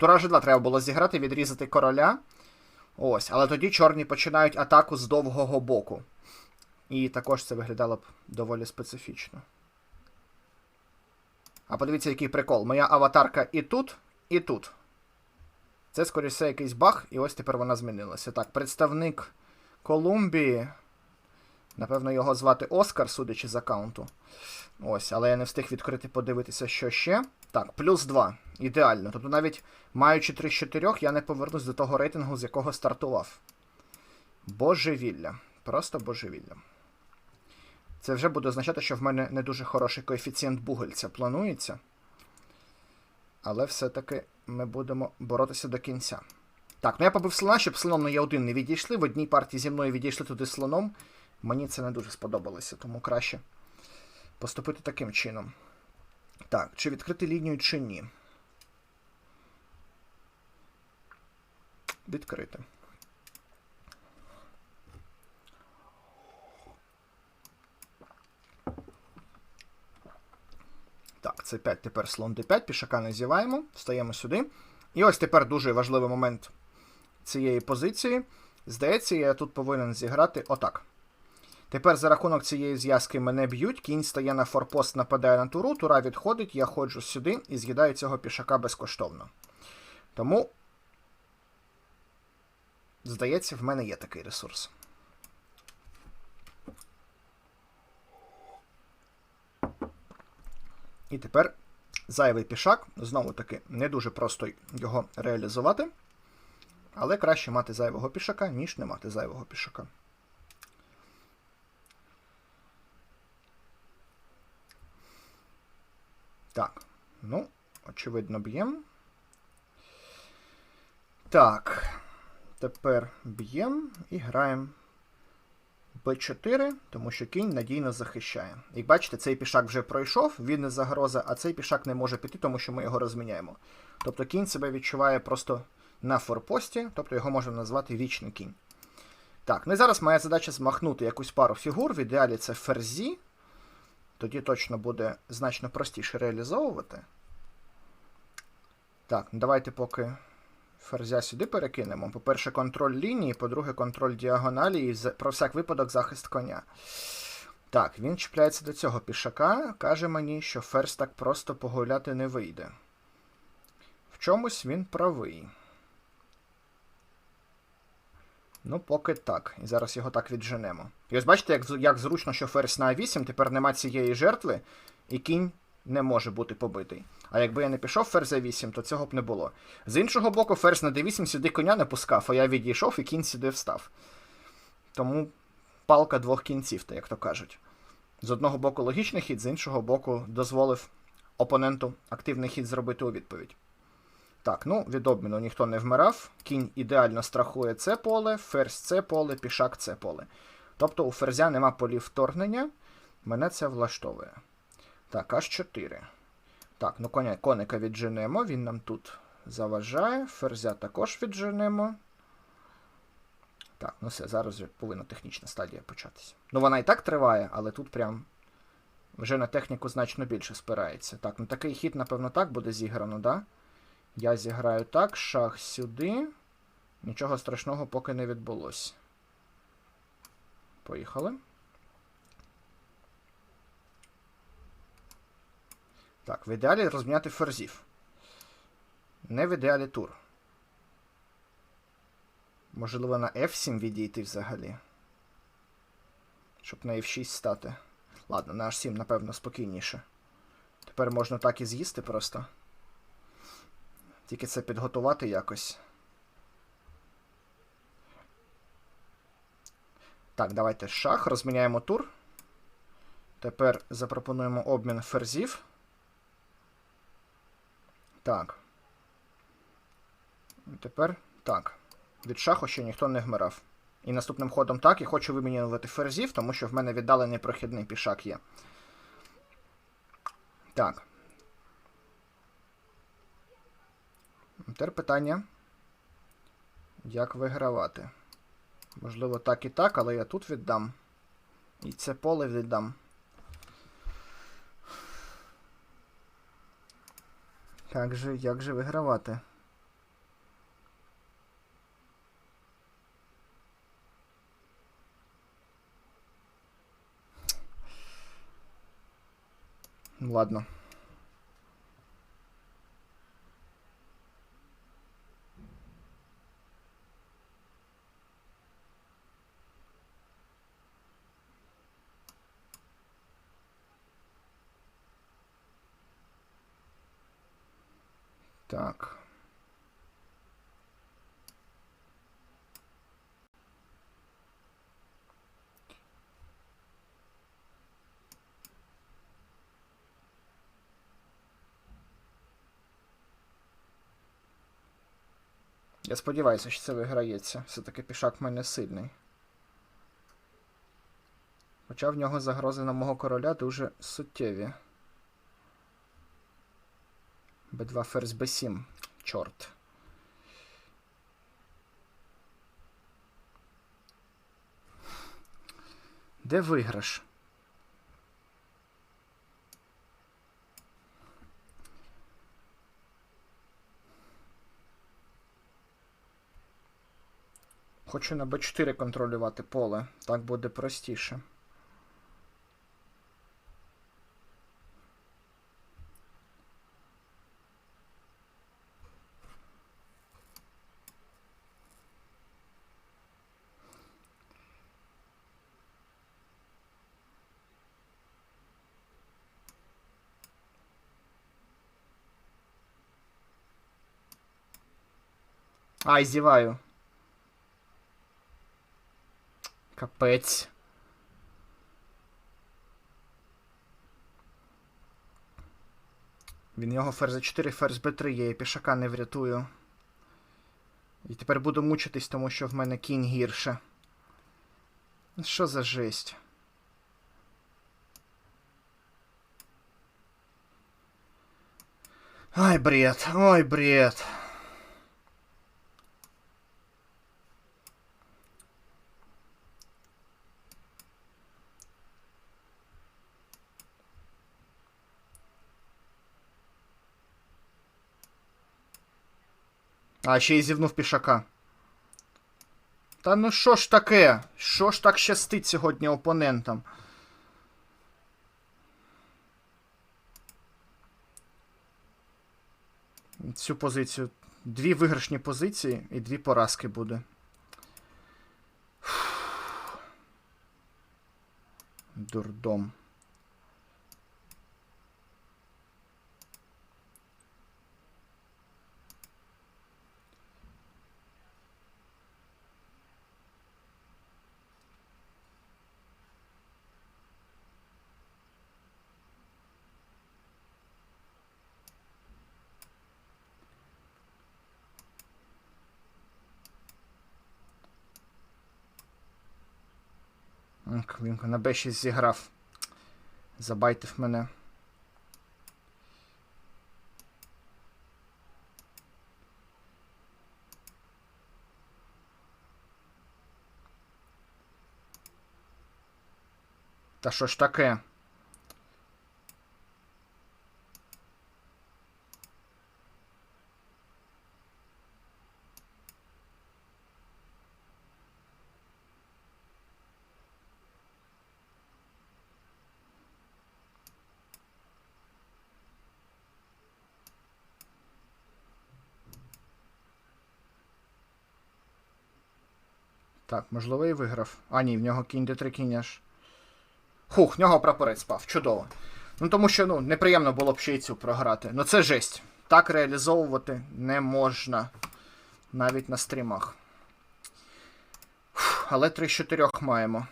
Тура G2 треба було зіграти, відрізати короля. Ось, але тоді чорні починають атаку з довгого боку. І також це виглядало б доволі специфічно. А подивіться, який прикол. Моя аватарка і тут, і тут. Це, скоріше, якийсь баг, і ось тепер вона змінилася. Так, представник Колумбії. Напевно, його звати Оскар, судячи з аккаунту. Ось, але я не встиг відкрити подивитися, що ще. Так, плюс 2. Ідеально. Тобто навіть маючи 3 з 4, я не повернусь до того рейтингу, з якого стартував. Божевілля. Просто божевілля. Це вже буде означати, що в мене не дуже хороший коефіцієнт бугельця планується. Але все-таки ми будемо боротися до кінця. Так, ну я побив слона, щоб слоном на Е1 не відійшли. В одній партії зі мною відійшли туди слоном. Мені це не дуже сподобалося, тому краще поступити таким чином. Так, чи відкрити лінію, чи ні. Відкрити. Так, це 5 тепер слон d5, пішака не встаємо сюди. І ось тепер дуже важливий момент цієї позиції. Здається, я тут повинен зіграти отак. Тепер за рахунок цієї зв'язки мене б'ють, кінь стає на форпост, нападає на туру, тура відходить, я ходжу сюди і з'їдаю цього пішака безкоштовно. Тому, здається, в мене є такий ресурс. І тепер зайвий пішак. Знову таки, не дуже просто його реалізувати. Але краще мати зайвого пішака, ніж не мати зайвого пішака. Так, ну, очевидно, б'ємо. Так. Тепер б'ємо і граємо b4, тому що кінь надійно захищає. Як бачите, цей пішак вже пройшов, він не загроза, а цей пішак не може піти, тому що ми його розміняємо. Тобто кінь себе відчуває просто на форпості, тобто його можна назвати вічний кінь. Так, ну і зараз моя задача змахнути якусь пару фігур. В ідеалі це ферзі. Тоді точно буде значно простіше реалізовувати. Так, ну давайте поки ферзя сюди перекинемо. По-перше, контроль лінії, по-друге, контроль діагоналі і про всяк випадок захист коня. Так, він чіпляється до цього пішака, каже мені, що ферзь так просто погуляти не вийде. В чомусь він правий. Ну, поки так. І зараз його так відженемо. І ось бачите, як як зручно, що ферзь на А8, тепер нема цієї жертви, і кінь не може бути побитий. А якби я не пішов ферзь А8, то цього б не було. З іншого боку, ферзь на D8 сюди коня не пускав, а я відійшов і кінь сюди встав. Тому палка двох кінців, як то кажуть. З одного боку логічний хід, з іншого боку, дозволив опоненту активний хід зробити у відповідь. Так, ну, від обміну ніхто не вмирав. Кінь ідеально страхує це поле, ферзь це поле, пішак це поле. Тобто у ферзя нема полів вторгнення. Мене це влаштовує. Так, аж 4. Так, ну коня, коника відженемо, він нам тут заважає. Ферзя також відженемо. Так, ну все, зараз повинна технічна стадія початися. Ну, вона і так триває, але тут прям вже на техніку значно більше спирається. Так, ну такий хід, напевно, так буде зіграно, да? Я зіграю так, шах сюди. Нічого страшного поки не відбулося. Поїхали. Так, в ідеалі розміняти ферзів. Не в ідеалі тур. Можливо, на F7 відійти взагалі. Щоб на F6 стати. Ладно, на H7, напевно, спокійніше. Тепер можна так і з'їсти просто. Тільки це підготувати якось. Так, давайте шах. Розміняємо тур. Тепер запропонуємо обмін ферзів. Так. Тепер так. Від шаху ще ніхто не вмирав. І наступним ходом так, і хочу вимінювати ферзів, тому що в мене віддалений прохідний пішак є. Так. Тепер питання, як вигравати. Можливо, так і так, але я тут віддам. І це поле віддам. Як же, як же вигравати? Ладно. Так. Я сподіваюся, що це виграється. Все-таки пішак в мене сильний. Хоча в нього загрози на мого короля дуже суттєві. Б2 ферзь Б7. Чорт. Де виграш? Хочу на Б4 контролювати поле. Так буде простіше. Ай, зіваю. Капець. Він його ферзь 4, ферзь Б3 є, я пішака не врятую. І тепер буду мучитись, тому що в мене кінь гірше. Що за жесть? Ай, бред, ой, бред. А, ще й зівнув пішака. Та ну що ж таке? Що ж так щастить сьогодні опонентам? Цю позицію. Дві виграшні позиції і дві поразки буде. Дурдом. М, Клинко на Б6 зіграв. Забайтив мене. Та що ж таке? Так, можливо, і виграв. А, ні, в нього кінь де три кінь аж. Хух, в нього прапорець спав. Чудово. Ну тому що ну, неприємно було б ще й цю програти. Ну це жесть. Так реалізовувати не можна. Навіть на стрімах. Але 3 з 4 маємо.